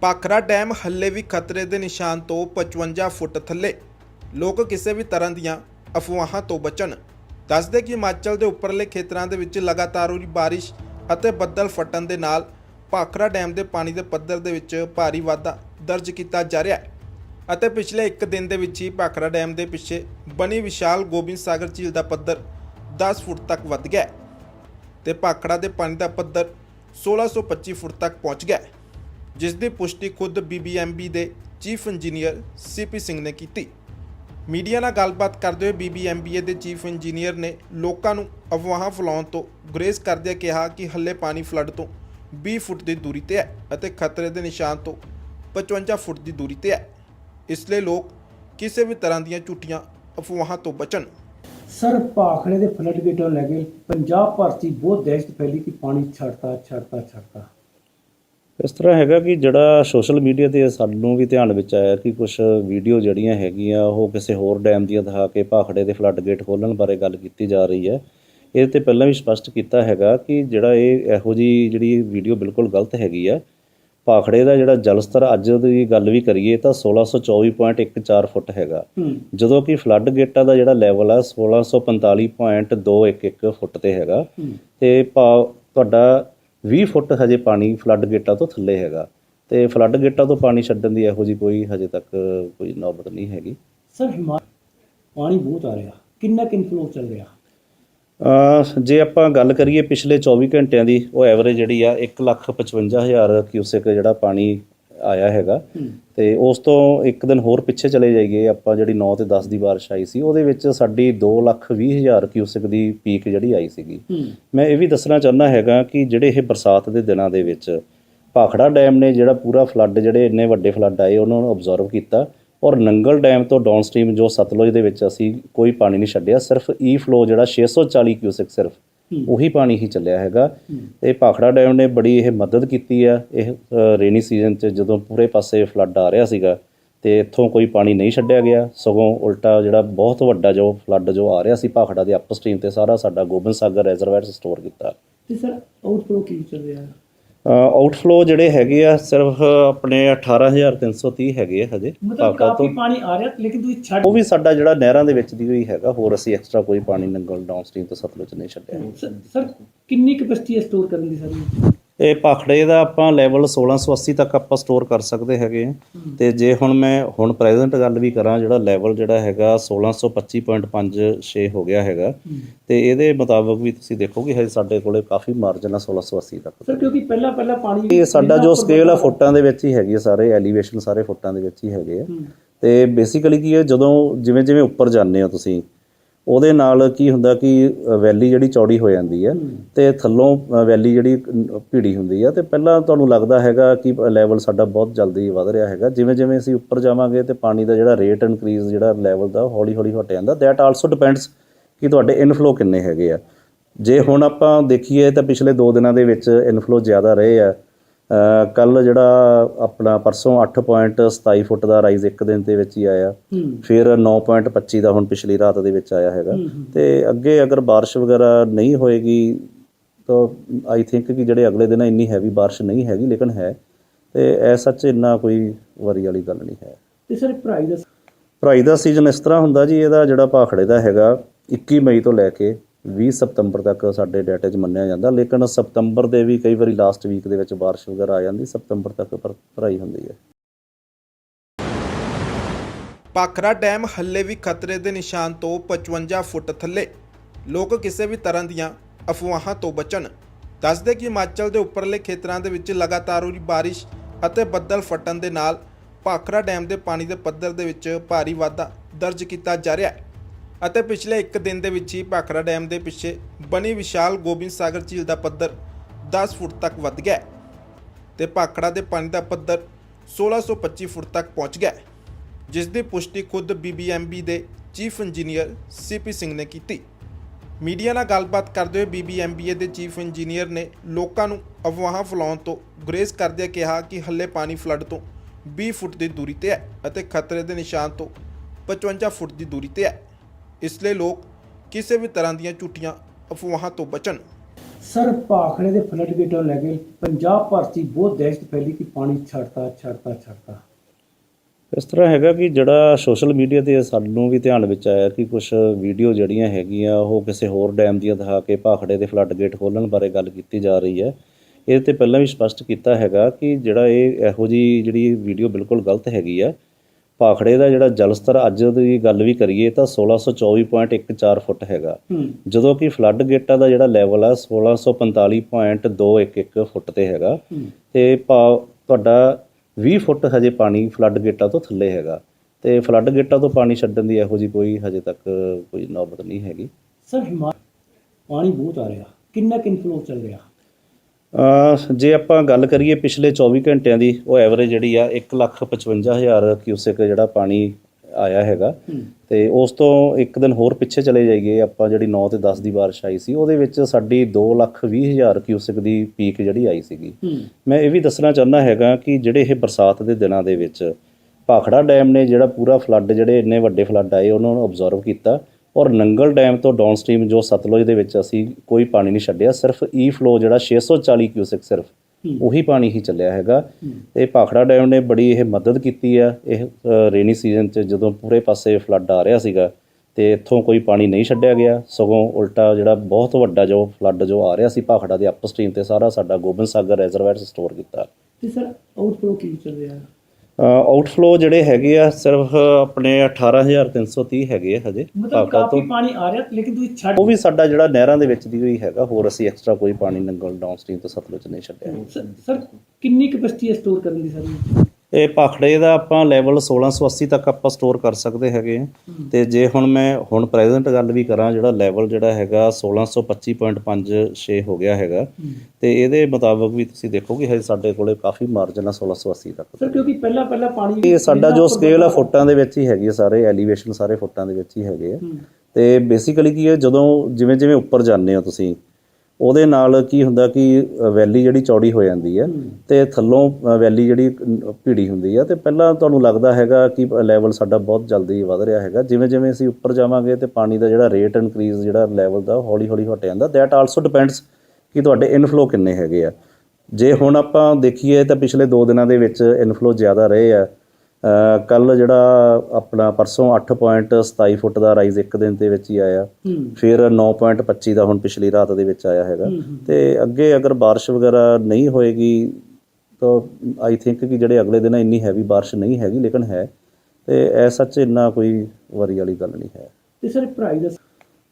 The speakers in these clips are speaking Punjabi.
ਪਾਖਰਾ ਡੈਮ ਹੱਲੇ ਵੀ ਖਤਰੇ ਦੇ ਨਿਸ਼ਾਨ ਤੋਂ 55 ਫੁੱਟ ਥੱਲੇ। ਲੋਕ ਕਿਸੇ ਵੀ ਤਰ੍ਹਾਂ ਦੀਆਂ ਅਫਵਾਹਾਂ ਤੋਂ ਬਚਣ। ਦੱਸਦੇ ਕਿ ਹਿਮਾਚਲ ਦੇ ਉੱਪਰਲੇ ਖੇਤਰਾਂ ਦੇ ਵਿੱਚ ਲਗਾਤਾਰ ਹੋਈ ਬਾਰਿਸ਼ ਅਤੇ ਬੱਦਲ ਫਟਣ ਦੇ ਨਾਲ ਭਾਖਰਾ ਡੈਮ ਦੇ ਪਾਣੀ ਦੇ ਪੱਧਰ ਦੇ ਵਿੱਚ ਭਾਰੀ ਵਾਧਾ ਦਰਜ ਕੀਤਾ ਜਾ ਰਿਹਾ ਹੈ ਅਤੇ ਪਿਛਲੇ 1 ਦਿਨ ਦੇ ਵਿੱਚ ਹੀ ਭਾਖਰਾ ਡੈਮ ਦੇ ਪਿੱਛੇ ਬਣੀ ਵਿਸ਼ਾਲ ਗੋਬਿੰਦ ਸਾਗਰ ਝੀਲ ਦਾ ਪੱਧਰ 10 ਫੁੱਟ ਤੱਕ ਵੱਧ ਗਿਆ ਹੈ ਤੇ ਭਾਖੜਾ ਦੇ ਪਾਣੀ ਦਾ ਪੱਧਰ 1625 ਫੁੱਟ ਤੱਕ ਪਹੁੰਚ ਗਿਆ ਜਿਸ ਦੀ ਪੁਸ਼ਟੀ ਖੁਦ ਬੀਬੀਐਮਬੀ ਦੇ ਚੀਫ ਇੰਜੀਨੀਅਰ ਸੀਪੀ ਸਿੰਘ ਨੇ ਕੀਤੀ। ਮੀਡੀਆ ਨਾਲ ਗੱਲਬਾਤ ਕਰਦੇ ਹੋਏ ਬੀਬੀਐਮਬੀਏ ਦੇ ਚੀਫ ਇੰਜੀਨੀਅਰ ਨੇ ਲੋਕਾਂ ਨੂੰ ਅਫਵਾਹਾਂ ਫੈਲਾਉਣ ਤੋਂ ਗੁਰੇਜ਼ ਕਰਦਿਆਂ ਕਿਹਾ ਕਿ ਹੱਲੇ ਪਾਣੀ ਫਲੱਡ ਤੋਂ 20 ਫੁੱਟ ਦੀ ਦੂਰੀ ਤੇ ਹੈ ਅਤੇ ਖਤਰੇ ਦੇ ਨਿਸ਼ਾਨ ਤੋਂ 55 ਫੁੱਟ ਦੀ ਦੂਰੀ ਤੇ ਹੈ। ਇਸ ਲਈ ਲੋਕ ਕਿਸੇ ਵੀ ਤਰ੍ਹਾਂ ਦੀਆਂ ਝੂਠੀਆਂ ਅਫਵਾਹਾਂ ਤੋਂ ਬਚਣ। ਸਰ, ਭਾਖੜੇ ਦੇ ਫਲੱਡ ਗੇਟਾਂ ਲੈ ਕੇ ਪੰਜਾਬ ਭਰ 'ਚ ਬਹੁਤ ਦਹਿਸ਼ਤ ਫੈਲੀ ਕਿ ਪਾਣੀ ਛੱਡਤਾ ਛੱਡਤਾ ਛੱਡਤਾ। ਇਸ ਤਰ੍ਹਾਂ ਹੈਗਾ ਕਿ ਜਿਹੜਾ ਸੋਸ਼ਲ ਮੀਡੀਆ ਤੇ ਸਾਨੂੰ ਵੀ ਧਿਆਨ ਵਿੱਚ ਆਇਆ ਕਿ ਕੁਝ ਵੀਡੀਓ ਜਿਹੜੀਆਂ ਹੈਗੀਆਂ ਉਹ ਕਿਸੇ ਹੋਰ ਡੈਮ ਦੀਆਂ ਦਿਖਾ ਕੇ ਭਾਖੜੇ ਦੇ ਫਲੱਡ ਗੇਟ ਖੋਲਣ ਬਾਰੇ ਗੱਲ ਕੀਤੀ ਜਾ ਰਹੀ ਹੈ। ਇਹ ਤੇ ਪਹਿਲਾਂ ਵੀ ਸਪਸ਼ਟ ਕੀਤਾ ਹੈਗਾ ਕਿ ਜਿਹੜਾ ਇਹ ਇਹੋ ਜੀ ਜਿਹੜੀ ਵੀਡੀਓ ਬਿਲਕੁਲ ਗਲਤ ਹੈਗੀ ਹੈ। ਭਾਖੜੇ ਦਾ ਜਿਹੜਾ ਜਲ ਸਤਰ ਅੱਜ ਦੀ ਗੱਲ ਵੀ ਕਰੀਏ ਤਾਂ 1624.14 ਫੁੱਟ ਹੈਗਾ। ਜਦੋਂ ਕਿ ਫਲੱਡ ਗੇਟਾਂ ਦਾ ਜਿਹੜਾ ਲੈਵਲ ਆ 1645.211 ਫੁੱਟ ਤੇ ਹੈਗਾ। ਤੇ ਤੁਹਾਡਾ 20 ਫੁੱਟ ਹਜੇ ਪਾਣੀ ਫਲੱਡ ਗੇਟਾਂ ਤੋਂ ਥੱਲੇ ਹੈਗਾ। ਤੇ ਫਲੱਡ ਗੇਟਾਂ ਤੋਂ ਪਾਣੀ ਛੱਡਣ ਦੀ ਇਹੋ ਜੀ ਕੋਈ ਹਜੇ ਤੱਕ ਕੋਈ ਨੌਬਤ ਨਹੀਂ ਹੈਗੀ। ਸਰ ਪਾਣੀ ਬਹੁਤ ਆ ਰਿਹਾ। ਕਿੰਨਾ ਕਿੰਨ ਫਲੋ ਚੱਲ ਰਿਹਾ? ਜੇ ਆਪਾਂ ਗੱਲ ਕਰੀਏ ਪਿਛਲੇ 24 ਘੰਟਿਆਂ ਦੀ ਉਹ ਐਵਰੇਜ ਜਿਹੜੀ ਆ 155000 ਕਿਊਸੈਕ ਜਿਹੜਾ ਪਾਣੀ ਆਇਆ ਹੈਗਾ। ਤੇ ਉਸ ਤੋਂ ਇੱਕ ਦਿਨ ਹੋਰ ਪਿੱਛੇ ਚਲੇ ਜਾਈਏ ਆਪਾਂ ਜਿਹੜੀ 9 ਤੇ 10 ਦੀ ਬਾਰਿਸ਼ ਆਈ ਸੀ ਉਹਦੇ ਵਿੱਚ ਸਾਡੀ 220000 ਕਿਊਸੈਕ ਦੀ ਪੀਕ ਜਿਹੜੀ ਆਈ ਸੀਗੀ। ਮੈਂ ਇਹ ਵੀ ਦੱਸਣਾ ਚਾਹੁੰਦਾ ਹੈਗਾ ਕਿ ਜਿਹੜੇ ਇਹ ਬਰਸਾਤ ਦੇ ਦਿਨਾਂ ਦੇ ਵਿੱਚ ਭਾਖੜਾ ਡੈਮ ਨੇ ਜਿਹੜਾ ਪੂਰਾ ਫਲੱਡ ਜਿਹੜੇ ਇੰਨੇ ਵੱਡੇ ਫਲੱਡ ਆਏ ਉਹਨਾਂ ਨੂੰ ਅਬਜ਼ਰਵ ਕੀਤਾ ਔਰ ਨੰਗਲ ਡੈਮ ਤੋਂ ਡਾਊਨਸਟ੍ਰੀਮ ਜੋ ਸਤਲੁਜ ਦੇ ਵਿੱਚ ਅਸੀਂ ਕੋਈ ਪਾਣੀ ਨਹੀਂ ਛੱਡਿਆ ਸਿਰਫ ਈ ਫਲੋ ਜਿਹੜਾ 640 ਕਿਊਸੈਕ ਸਿਰਫ। ਉਹੀ ਪਾਣੀ ਹੀ ਚੱਲਿਆ ਹੈਗਾ। ਤੇ ਭਾਖੜਾ ਡੈਮ ਨੇ ਬੜੀ ਇਹ ਮਦਦ ਕੀਤੀ ਆ। ਇਹ ਰੇਨੀ ਸੀਜ਼ਨ 'ਚ ਜਦੋਂ ਪੂਰੇ ਪਾਸੇ ਫਲੱਡ ਆ ਰਿਹਾ ਸੀਗਾ ਤੇ ਇੱਥੋਂ ਕੋਈ ਪਾਣੀ ਨਹੀਂ ਛੱਡਿਆ ਗਿਆ। ਸਗੋਂ ਉਲਟਾ ਜਿਹੜਾ ਬਹੁਤ ਵੱਡਾ ਜੋ ਫਲੱਡ ਜੋ ਆ ਰਿਹਾ ਸੀ ਭਾਖੜਾ ਦੇ ਅਪਸਟ੍ਰੀਮ ਤੇ ਸਾਰਾ ਸਾਡਾ ਗੋਬਿੰਦ ਸਾਗਰ ਰਿਜ਼ਰਵਾਇਰ ਸਟੋਰ ਕੀਤਾ। ਤੇ ਸਰ ਆਊਟਫਲੋ ਕੀ ਚੱਲ ਰਿਹਾ? ਆਊਟਫਲੋ ਜਿਹੜੇ ਹੈਗੇ ਆ ਸਿਰਫ ਆਪਣੇ 18330 ਹੈਗੇ ਆ ਹਜੇ ਮਤਲਬ ਕਾਫੀ ਤੋਂ। ਪਾਣੀ ਆ ਰਿਹਾ ਲੇਕਿਨ ਤੁਸੀਂ ਛੱਡ ਉਹ ਵੀ ਸਾਡਾ ਜਿਹੜਾ ਨਹਿਰਾਂ ਦੇ ਵਿੱਚ ਦੀ ਹੋਈ ਹੈਗਾ ਹੋਰ ਅਸੀਂ ਐਕਸਟਰਾ ਕੋਈ ਪਾਣੀ ਨੰਗਲ ਡਾਊਨਸਟ੍ਰੀਮ ਤੋਂ ਸਤਲੁਜ ਨਹੀਂ ਛੱਡਿਆ। ਸਰ- ਕਿੰਨੀ ਕਪੈਸਿਟੀ ਹੈ ਸਟੋਰ ਕਰਨ ਦੀ ਸਰ? ਇਹ ਭਾਖੜੇ ਦਾ ਆਪਾਂ ਲੈਵਲ 1680 ਤੱਕ ਆਪਾਂ ਸਟੋਰ ਕਰ ਸਕਦੇ ਹੈਗੇ ਆ ਤੇ ਜੇ ਹੁਣ ਮੈਂ ਹੁਣ ਪ੍ਰੈਜ਼ੈਂਟ ਗੱਲ ਵੀ ਕਰਾਂ ਜਿਹੜਾ ਲੈਵਲ ਜਿਹੜਾ ਹੈਗਾ 1625.56 ਹੋ ਗਿਆ ਹੈਗਾ। ਤੇ ਇਹਦੇ ਮੁਤਾਬਕ ਵੀ ਤੁਸੀਂ ਦੇਖੋਗੇ ਹਜੇ ਸਾਡੇ ਕੋਲੇ ਕਾਫੀ ਮਾਰਜਨ ਆ 1680 ਤੱਕ। ਸਰ ਕਿਉਂਕਿ ਪਹਿਲਾਂ ਪਹਿਲਾਂ ਪਾਣੀ ਇਹ ਸਾਡਾ ਜੋ ਸਕੇਲ ਆ ਫੁੱਟਾਂ ਦੇ ਵਿੱਚ ਹੀ ਹੈਗੀ ਆ ਸਾਰੇ ਐਲੀਵੇਸ਼ਨ ਸਾਰੇ ਫੁੱਟਾਂ ਦੇ ਵਿੱਚ ਹੀ ਹੈਗੇ ਆ। ਤੇ ਬੇਸਿਕਲੀ ਕੀ ਹੈ ਜਦੋਂ ਜਿਵੇਂ ਜਿਵੇਂ ਉੱਪਰ ਜਾਂਦੇ ਹੋ ਤੁਸੀਂ ਉਹਦੇ ਨਾਲ ਕੀ ਹੁੰਦਾ ਕਿ ਵੈਲੀ ਜਿਹੜੀ ਚੌੜੀ ਹੋ ਜਾਂਦੀ ਹੈ ਤੇ ਥੱਲੋਂ ਵੈਲੀ ਜਿਹੜੀ ਭੀੜੀ ਹੁੰਦੀ ਹੈ ਤੇ ਪਹਿਲਾਂ ਤੁਹਾਨੂੰ ਲੱਗਦਾ ਹੈਗਾ ਕਿ ਲੈਵਲ ਸਾਡਾ ਬਹੁਤ ਜਲਦੀ ਵਧ ਰਿਹਾ ਹੈਗਾ। ਜਿਵੇਂ ਜਿਵੇਂ ਅਸੀਂ ਉੱਪਰ ਜਾਵਾਂਗੇ ਤੇ ਪਾਣੀ ਦਾ ਜਿਹੜਾ ਰੇਟ ਇਨਕਰੀਜ਼ ਜਿਹੜਾ ਲੈਵਲ ਦਾ ਹੌਲੀ ਹੌਲੀ ਹਟ ਜਾਂਦਾ। ਦੈਟ ਆਲਸੋ ਡਿਪੈਂਡਸ ਕਿ ਤੁਹਾਡੇ ਇਨਫਲੋ ਕਿੰਨੇ ਹੈਗੇ ਆ। ਜੇ ਹੁਣ ਆਪਾਂ ਦੇਖੀਏ ਤਾਂ ਪਿਛਲੇ 2 ਦਿਨਾਂ ਦੇ ਵਿੱਚ ਇਨਫਲੋ ਜ਼ਿਆਦਾ ਰਹੇ ਆ। ਕੱਲ ਜਿਹੜਾ ਆਪਣਾ ਪਰਸੋਂ 8.27 ਫੁੱਟ ਦਾ ਰਾਈਜ਼ ਇੱਕ ਦਿਨ ਦੇ ਵਿੱਚ ਹੀ ਆਇਆ। ਫਿਰ 9.25 ਦਾ ਹੁਣ ਪਿਛਲੀ ਰਾਤ ਦੇ ਵਿੱਚ ਆਇਆ ਹੈਗਾ। ਤੇ ਅੱਗੇ ਅਗਰ ਬਾਰਿਸ਼ ਵਗੈਰਾ ਨਹੀਂ ਹੋਏਗੀ ਤਾਂ ਆਈ ਥਿੰਕ ਕਿ ਜਿਹੜੇ ਅਗਲੇ ਦਿਨ ਇੰਨੀ ਹੈਵੀ ਬਾਰਿਸ਼ ਨਹੀਂ ਹੈਗੀ ਲੇਕਿਨ ਹੈ। ਤੇ ਐ ਸੱਚ ਇੰਨਾ ਕੋਈ ਵਰੀ ਵਾਲੀ ਗੱਲ ਨਹੀਂ ਹੈ। ਤੇ ਸਰ ਪ੍ਰਾਈਸ ਦਾ ਭਰਾਈ ਦਾ ਸੀਜ਼ਨ ਇਸ ਤਰ੍ਹਾਂ ਹੁੰਦਾ ਜੀ ਇਹਦਾ ਜਿਹੜਾ ਭਾਖੜੇ ਦਾ ਹੈਗਾ 21 ਮਈ ਤੋਂ ਲੈ ਕੇ 20 ਸਤੰਬਰ ਤੱਕ ਸਾਡੇ ਡਾਟੇ 'ਚ ਮੰਨਿਆ ਜਾਂਦਾ, ਲੇਕਿਨ ਸਤੰਬਰ ਦੇ ਵੀ ਕਈ ਵਾਰੀ ਲਾਸਟ ਵੀਕ ਦੇ ਵਿੱਚ ਬਾਰਿਸ਼ ਵਗੈਰਾ ਆ ਜਾਂਦੀ, ਸਤੰਬਰ ਤੱਕ ਭਰਾਈ ਹੁੰਦੀ ਹੈ। ਪਾਖਰਾ ਡੈਮ ਹੱਲੇ ਵੀ ਖਤਰੇ ਦੇ ਨਿਸ਼ਾਨ ਤੋਂ 55 ਫੁੱਟ ਥੱਲੇ। ਲੋਕ ਕਿਸੇ ਵੀ ਤਰ੍ਹਾਂ ਦੀਆਂ ਅਫਵਾਹਾਂ ਤੋਂ ਬਚਣ। ਦੱਸਦੇ ਕਿ ਹਿਮਾਚਲ ਦੇ ਉੱਪਰਲੇ ਖੇਤਰਾਂ ਦੇ ਵਿੱਚ ਲਗਾਤਾਰ ਹੋ ਬਾਰਿਸ਼ ਅਤੇ ਬੱਦਲ ਫਟਣ ਦੇ ਨਾਲ ਭਾਖੜਾ ਡੈਮ ਦੇ ਪਾਣੀ ਦੇ ਪੱਧਰ ਦੇ ਵਿੱਚ ਭਾਰੀ ਵਾਧਾ ਦਰਜ ਕੀਤਾ ਜਾ ਰਿਹਾ ਹੈ। ਅਤੇ ਪਿਛਲੇ 1 ਦਿਨ ਦੇ ਵਿੱਚ ਹੀ ਭਾਖੜਾ ਡੈਮ ਦੇ ਪਿੱਛੇ ਬਣੀ ਵਿਸ਼ਾਲ ਗੋਬਿੰਦ ਸਾਗਰ ਝੀਲ ਦਾ ਪੱਧਰ 10 ਫੁੱਟ ਤੱਕ ਵੱਧ ਗਿਆ ਹੈ ਤੇ ਭਾਖੜਾ ਦੇ ਪਾਣੀ ਦਾ ਪੱਧਰ 1625 ਫੁੱਟ ਤੱਕ ਪਹੁੰਚ ਗਿਆ ਜਿਸ ਦੀ ਪੁਸ਼ਟੀ ਖੁਦ ਬੀਬੀਐਮਬੀ ਦੇ ਚੀਫ ਇੰਜੀਨੀਅਰ ਸੀਪੀ ਸਿੰਘ ਨੇ ਕੀਤੀ। ਮੀਡੀਆ ਨਾਲ ਗੱਲਬਾਤ ਕਰਦੇ ਹੋਏ ਬੀਬੀਐਮਬੀਏ ਦੇ ਚੀਫ ਇੰਜੀਨੀਅਰ ਨੇ ਲੋਕਾਂ ਨੂੰ ਅਫਵਾਹਾਂ ਫੈਲਾਉਣ ਤੋਂ ਗੁਰੇਜ਼ ਕਰਦਿਆਂ ਕਿਹਾ ਕਿ ਹੱਲੇ ਪਾਣੀ ਫਲੱਡ ਤੋਂ 20 ਫੁੱਟ ਦੀ ਦੂਰੀ ਤੇ ਹੈ ਅਤੇ ਖਤਰੇ ਦੇ ਨਿਸ਼ਾਨ ਤੋਂ 55 ਫੁੱਟ ਦੀ ਦੂਰੀ ਤੇ ਹੈ। ਇਸ ਲਈ ਲੋਕ ਕਿਸੇ ਵੀ ਤਰ੍ਹਾਂ ਦੀਆਂ ਝੂਠੀਆਂ ਅਫਵਾਹਾਂ ਤੋਂ ਬਚਣ। ਸਰ ਭਾਖੜੇ ਦੇ ਫਲੱਡ ਗੇਟਾਂ ਲੈ ਕੇ ਪੰਜਾਬ ਭਰ 'ਚ ਹੀ ਬਹੁਤ ਦਹਿਸ਼ਤ ਫੈਲੀ ਕਿ ਪਾਣੀ ਛੱਡਤਾ ਛੱਡਤਾ ਛੱਡਤਾ। ਇਸ ਤਰ੍ਹਾਂ ਹੈਗਾ ਕਿ ਜਿਹੜਾ ਸੋਸ਼ਲ ਮੀਡੀਆ ਤੇ ਸਾਨੂੰ ਵੀ ਧਿਆਨ ਵਿੱਚ ਆਇਆ ਕਿ ਕੁਝ ਵੀਡੀਓ ਜਿਹੜੀਆਂ ਹੈਗੀਆਂ ਉਹ ਕਿਸੇ ਹੋਰ ਡੈਮ ਦੀਆਂ ਦਿਖਾ ਕੇ ਭਾਖੜੇ ਦੇ ਫਲੱਡ ਗੇਟ ਖੋਲਣ ਬਾਰੇ ਗੱਲ ਕੀਤੀ ਜਾ ਰਹੀ ਹੈ। ਇਹ ਤੇ ਪਹਿਲਾਂ ਵੀ ਸਪਸ਼ਟ ਕੀਤਾ ਹੈਗਾ ਕਿ ਜਿਹੜਾ ਇਹ ਇਹੋ ਜੀ ਜਿਹੜੀ ਵੀਡੀਓ ਬਿਲਕੁਲ ਗਲਤ ਹੈਗੀ ਹੈ ਭਾਖੜੇ ਦਾ ਜਿਹੜਾ ਜਲ ਸਤਰ ਅੱਜ ਦੀ ਗੱਲ ਵੀ ਕਰੀਏ ਤਾਂ 1624.14 ਫੁੱਟ ਹੈਗਾ। ਜਦੋਂ ਕਿ ਫਲੱਡ ਗੇਟਾਂ ਦਾ ਜਿਹੜਾ ਲੈਵਲ ਆ 1645.211 ਫੁੱਟ ਤੇ ਹੈਗਾ। ਤੇ ਭਾ- ਤੁਹਾਡਾ 20 ਫੁੱਟ ਹਜੇ ਪਾਣੀ ਫਲੱਡ ਗੇਟਾਂ ਤੋਂ ਥੱਲੇ ਹੈਗਾ। ਤੇ ਫਲੱਡ ਗੇਟਾਂ ਤੋਂ ਪਾਣੀ ਛੱਡਣ ਦੀ ਇਹੋ ਜੀ ਕੋਈ ਹਜੇ ਤੱਕ ਕੋਈ ਨੌਬਤ ਨਹੀਂ ਹੈਗੀ। ਸਰ ਪਾਣੀ ਬਹੁਤ ਆ ਰਿਹਾ। ਕਿੰਨਾ ਕਿੰਨ ਫਲੋ ਚੱਲ ਰਿਹਾ? ਜੇ ਆਪਾਂ ਗੱਲ ਕਰੀਏ ਪਿਛਲੇ 24 ਘੰਟਿਆਂ ਦੀ ਉਹ ਐਵਰੇਜ ਜਿਹੜੀ ਆ 155000 ਕਿਊਸੈਕ ਜਿਹੜਾ ਪਾਣੀ ਆਇਆ ਹੈਗਾ। ਤੇ ਉਸ ਤੋਂ ਇੱਕ ਦਿਨ ਹੋਰ ਪਿੱਛੇ ਚਲੇ ਜਾਈਏ ਆਪਾਂ ਜਿਹੜੀ 9 ਤੇ 10 ਦੀ ਬਾਰਿਸ਼ ਆਈ ਸੀ ਉਹਦੇ ਵਿੱਚ ਸਾਡੀ 220000 ਕਿਊਸੈਕ ਦੀ ਪੀਕ ਜਿਹੜੀ ਆਈ ਸੀਗੀ। ਮੈਂ ਇਹ ਵੀ ਦੱਸਣਾ ਚਾਹੁੰਦਾ ਹੈਗਾ ਕਿ ਜਿਹੜੇ ਇਹ ਬਰਸਾਤ ਦੇ ਦਿਨਾਂ ਦੇ ਵਿੱਚ ਭਾਖੜਾ ਡੈਮ ਨੇ ਜਿਹੜਾ ਪੂਰਾ ਫਲੱਡ ਜਿਹੜੇ ਇੰਨੇ ਵੱਡੇ ਫਲੱਡ ਆਏ ਉਹਨਾਂ ਨੂੰ ਅਬਜ਼ਰਵ ਕੀਤਾ। ਔਰ ਨੰਗਲ ਡੈਮ ਤੋਂ ਡਾਊਨਸਟ੍ਰੀਮ ਜੋ ਸਤਲੁਜ ਦੇ ਵਿੱਚ ਅਸੀਂ ਕੋਈ ਪਾਣੀ ਨਹੀਂ ਛੱਡਿਆ ਸਿਰਫ ਈ ਫਲੋ ਜਿਹੜਾ 640 ਕਿਊਸੈਕ ਸਿਰਫ। ਉਹੀ ਪਾਣੀ ਹੀ ਚੱਲਿਆ ਹੈਗਾ। ਤੇ ਭਾਖੜਾ ਡੈਮ ਨੇ ਬੜੀ ਇਹ ਮਦਦ ਕੀਤੀ ਆ ਇਹ ਰੇਨੀ ਸੀਜ਼ਨ 'ਚ ਜਦੋਂ ਪੂਰੇ ਪਾਸੇ ਫਲੱਡ ਆ ਰਿਹਾ ਸੀਗਾ ਤੇ ਇੱਥੋਂ ਕੋਈ ਪਾਣੀ ਨਹੀਂ ਛੱਡਿਆ ਗਿਆ ਸਗੋਂ ਉਲਟਾ ਜਿਹੜਾ ਬਹੁਤ ਵੱਡਾ ਜੋ ਫਲੱਡ ਜੋ ਆ ਰਿਹਾ ਸੀ ਭਾਖੜਾ ਦੇ ਅਪਸਟ੍ਰੀਮ ਤੇ ਸਾਰਾ ਸਾਡਾ ਗੋਬਿੰਦ ਸਾਗਰ ਰਿਜ਼ਰਵਾਇਰ ਸਟੋਰ ਕੀਤਾ ਤੇ ਸਰ ਆਊਟਫਲੋ ਕੀ ਚੱਲ ਰਿਹਾ ਆਊਟਫਲੋ ਜਿਹੜੇ ਹੈਗੇ ਆ ਸਿਰਫ ਆਪਣੇ 18330 ਹੈਗੇ ਆ ਹਜੇ। ਕਾਫੀ ਤੋਂ ਪਾਣੀ ਆ ਰਿਹਾ ਲੇਕਿਨ ਤੁਸੀਂ ਛੱਡ ਉਹ ਵੀ ਸਾਡਾ ਜਿਹੜਾ ਨਹਿਰਾਂ ਦੇ ਵਿੱਚ ਦੀ ਹੋਈ ਹੈਗਾ ਹੋਰ ਅਸੀਂ ਐਕਸਟਰਾ ਕੋਈ ਪਾਣੀ ਨੰਗਲ ਡਾਊਨਸਟ੍ਰੀਮ ਤੋਂ ਸਤਲੁਜ ਨਹੀਂ ਛੱਡਿਆ। ਸਰ- ਕਿੰਨੀ ਕਪੈਸਿਟੀ ਹੈ ਸਟੋਰ ਕਰਨ ਦੀ ਸਰ? ਇਹ ਭਾਖੜੇ ਦਾ ਆਪਾਂ ਲੈਵਲ 1680 ਤੱਕ ਆਪਾਂ ਸਟੋਰ ਕਰ ਸਕਦੇ ਹੈਗੇ ਆ ਤੇ ਜੇ ਹੁਣ ਮੈਂ ਹੁਣ ਪ੍ਰੈਜ਼ੈਂਟ ਗੱਲ ਵੀ ਕਰਾਂ ਜਿਹੜਾ ਲੈਵਲ ਜਿਹੜਾ ਹੈਗਾ 1625.56 ਹੋ ਗਿਆ ਹੈਗਾ। ਤੇ ਇਹਦੇ ਮੁਤਾਬਕ ਵੀ ਤੁਸੀਂ ਦੇਖੋਗੇ ਹਜੇ ਸਾਡੇ ਕੋਲੇ ਕਾਫੀ ਮਾਰਜਨ ਆ 1680 ਤੱਕ। ਸਰ ਕਿਉਂਕਿ ਪਹਿਲਾਂ ਪਹਿਲਾਂ ਪਾਣੀ ਇਹ ਸਾਡਾ ਜੋ ਸਕੇਲ ਆ ਫੁੱਟਾਂ ਦੇ ਵਿੱਚ ਹੀ ਹੈਗੀ ਸਾਰੇ ਐਲੀਵੇਸ਼ਨ ਸਾਰੇ ਫੁੱਟਾਂ ਦੇ ਵਿੱਚ ਹੀ ਹੈਗੇ ਆ। ਤੇ ਬੇਸਿਕਲੀ ਕੀ ਹੈ ਜਦੋਂ ਜਿਵੇਂ ਜਿਵੇਂ ਉੱਪਰ ਜਾਂਦੇ ਹੋ ਤੁਸੀਂ ਉਹਦੇ ਨਾਲ ਕੀ ਹੁੰਦਾ ਕਿ ਵੈਲੀ ਜਿਹੜੀ ਚੌੜੀ ਹੋ ਜਾਂਦੀ ਹੈ ਤੇ ਥੱਲੋਂ ਵੈਲੀ ਜਿਹੜੀ ਭੀੜੀ ਹੁੰਦੀ ਹੈ ਤੇ ਪਹਿਲਾਂ ਤੁਹਾਨੂੰ ਲੱਗਦਾ ਹੈਗਾ ਕਿ ਲੈਵਲ ਸਾਡਾ ਬਹੁਤ ਜਲਦੀ ਵਧ ਰਿਹਾ ਹੈਗਾ। ਜਿਵੇਂ ਜਿਵੇਂ ਅਸੀਂ ਉੱਪਰ ਜਾਵਾਂਗੇ ਤੇ ਪਾਣੀ ਦਾ ਜਿਹੜਾ ਰੇਟ ਇਨਕਰੀਜ਼ ਜਿਹੜਾ ਲੈਵਲ ਦਾ ਹੌਲੀ ਹੌਲੀ ਹਟ ਜਾਂਦਾ। ਦੈਟ ਆਲਸੋ ਡਿਪੈਂਡਸ ਕਿ ਤੁਹਾਡੇ ਇਨਫਲੋ ਕਿੰਨੇ ਹੈਗੇ ਆ। ਜੇ ਹੁਣ ਆਪਾਂ ਦੇਖੀਏ ਤਾਂ ਪਿਛਲੇ 2 ਦਿਨਾਂ ਦੇ ਵਿੱਚ ਇਨਫਲੋ ਜ਼ਿਆਦਾ ਰਹੇ ਆ ਕੱਲ ਜਿਹੜਾ ਆਪਣਾ ਪਰਸੋਂ 8.27 ਫੁੱਟ ਦਾ ਰਾਈਜ਼ ਇੱਕ ਦਿਨ ਦੇ ਵਿੱਚ ਹੀ ਆਇਆ। ਫਿਰ 9.25 ਦਾ ਹੁਣ ਪਿਛਲੀ ਰਾਤ ਦੇ ਵਿੱਚ ਆਇਆ ਹੈਗਾ। ਤੇ ਅੱਗੇ ਅਗਰ ਬਾਰਿਸ਼ ਵਗੈਰਾ ਨਹੀਂ ਹੋਏਗੀ ਤਾਂ ਆਈ ਥਿੰਕ ਕਿ ਜਿਹੜੇ ਅਗਲੇ ਦਿਨ ਇੰਨੀ ਹੈਵੀ ਬਾਰਿਸ਼ ਨਹੀਂ ਹੈਗੀ ਲੇਕਿਨ ਹੈ। ਤੇ ਐ ਸੱਚ ਇੰਨਾ ਕੋਈ ਵਰੀ ਵਾਲੀ ਗੱਲ ਨਹੀਂ ਹੈ। ਤੇ ਸਰ ਪ੍ਰਾਈਸ ਦਾ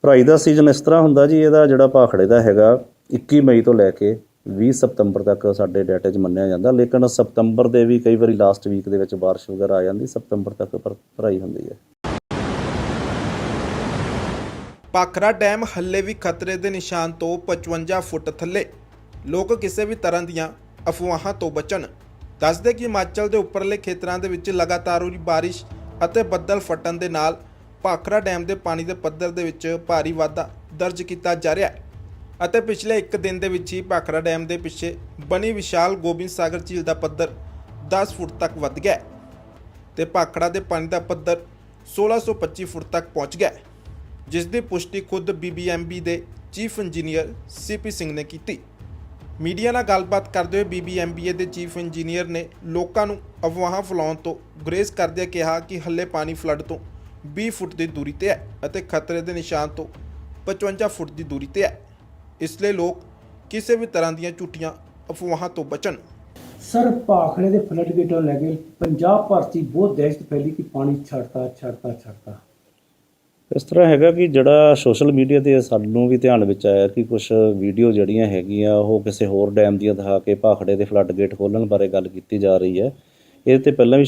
ਭਰਾਈ ਦਾ ਸੀਜ਼ਨ ਇਸ ਤਰ੍ਹਾਂ ਹੁੰਦਾ ਜੀ ਇਹਦਾ ਜਿਹੜਾ ਭਾਖੜੇ ਦਾ ਹੈਗਾ 21 ਮਈ ਤੋਂ ਲੈ ਕੇ 20 ਸਤੰਬਰ ਤੱਕ ਸਾਡੇ ਡਾਟਾ 'ਚ ਮੰਨਿਆ ਜਾਂਦਾ, ਲੇਕਿਨ ਸਤੰਬਰ ਦੇ ਵੀ ਕਈ ਵਾਰੀ ਲਾਸਟ ਵੀਕ ਦੇ ਵਿੱਚ ਬਾਰਿਸ਼ ਵਗੈਰਾ ਆ ਜਾਂਦੀ, ਸਤੰਬਰ ਤੱਕ ਭਰਾਈ ਹੁੰਦੀ ਹੈ। ਪਾਖਰਾ ਡੈਮ ਹੱਲੇ ਵੀ ਖਤਰੇ ਦੇ ਨਿਸ਼ਾਨ ਤੋਂ 55 ਫੁੱਟ ਥੱਲੇ। ਲੋਕ ਕਿਸੇ ਵੀ ਤਰ੍ਹਾਂ ਦੀਆਂ ਅਫਵਾਹਾਂ ਤੋਂ ਬਚਣ। ਦੱਸਦੇ ਕਿ ਹਿਮਾਚਲ ਦੇ ਉੱਪਰਲੇ ਖੇਤਰਾਂ ਦੇ ਵਿੱਚ ਲਗਾਤਾਰ ਹੋਈ ਬਾਰਿਸ਼ ਅਤੇ ਬੱਦਲ ਫਟਣ ਦੇ ਨਾਲ ਪਾਖਰਾ ਡੈਮ ਦੇ ਪਾਣੀ ਦੇ ਪੱਧਰ ਦੇ ਵਿੱਚ ਭਾਰੀ ਵਾਧਾ ਦਰਜ ਕੀਤਾ ਜਾ ਰਿਹਾ ਹੈ। ਅਤੇ ਪਿਛਲੇ ਇੱਕ ਦਿਨ ਦੇ ਵਿੱਚ ਹੀ ਭਾਖੜਾ ਡੈਮ ਦੇ ਪਿੱਛੇ ਬਣੀ ਵਿਸ਼ਾਲ ਗੋਬਿੰਦ ਸਾਗਰ ਝੀਲ ਦਾ ਪੱਧਰ 10 ਫੁੱਟ ਤੱਕ ਵੱਧ ਗਿਆ ਹੈ ਤੇ ਭਾਖੜਾ ਦੇ ਪਾਣੀ ਦਾ ਪੱਧਰ 1625 ਫੁੱਟ ਤੱਕ ਪਹੁੰਚ ਗਿਆ ਜਿਸ ਦੀ ਪੁਸ਼ਟੀ ਖੁਦ ਬੀਬੀਐਮਬੀ ਦੇ ਚੀਫ ਇੰਜੀਨੀਅਰ ਸੀਪੀ ਸਿੰਘ ਨੇ ਕੀਤੀ। ਮੀਡੀਆ ਨਾਲ ਗੱਲਬਾਤ ਕਰਦੇ ਹੋਏ ਬੀਬੀਐਮਬੀਏ ਦੇ ਚੀਫ ਇੰਜੀਨੀਅਰ ਨੇ ਲੋਕਾਂ ਨੂੰ ਅਫਵਾਹਾਂ ਫੈਲਾਉਣ ਤੋਂ ਗੁਰੇਜ਼ ਕਰਦਿਆਂ ਕਿਹਾ ਕਿ ਹੱਲੇ ਪਾਣੀ ਫਲੱਡ ਤੋਂ 20 ਫੁੱਟ ਦੀ ਦੂਰੀ ਤੇ ਹੈ ਅਤੇ ਖਤਰੇ ਦੇ ਨਿਸ਼ਾਨ ਤੋਂ 55 ਫੁੱਟ ਦੀ ਦੂਰੀ ਤੇ ਹੈ। ਇਸ ਲਈ ਲੋਕ ਕਿਸੇ ਵੀ ਤਰ੍ਹਾਂ ਦੀਆਂ ਝੂਠੀਆਂ ਅਫਵਾਹਾਂ ਤੋਂ ਬਚਣ। ਸਰ ਭਾਖੜੇ ਦੇ ਫਲੱਡ ਗੇਟਾਂ ਲੈ ਕੇ ਪੰਜਾਬ ਭਰ 'ਚ ਹੀ ਬਹੁਤ ਦਹਿਸ਼ਤ ਫੈਲੀ ਕਿ ਪਾਣੀ ਛੱਡਤਾ ਛੱਡਤਾ ਛੱਡਤਾ। ਇਸ ਤਰ੍ਹਾਂ ਹੈਗਾ ਕਿ ਜਿਹੜਾ ਸੋਸ਼ਲ ਮੀਡੀਆ ਤੇ ਸਾਨੂੰ ਵੀ ਧਿਆਨ ਵਿੱਚ ਆਇਆ ਕਿ ਕੁਝ ਵੀਡੀਓ ਜਿਹੜੀਆਂ ਹੈਗੀਆਂ ਉਹ ਕਿਸੇ ਹੋਰ ਡੈਮ ਦੀਆਂ ਦਿਖਾ ਕੇ ਭਾਖੜੇ ਦੇ ਫਲੱਡ ਗੇਟ ਖੋਲਣ ਬਾਰੇ ਗੱਲ ਕੀਤੀ ਜਾ ਰਹੀ ਹੈ। ਇਹ ਤੇ ਪਹਿਲਾਂ ਵੀ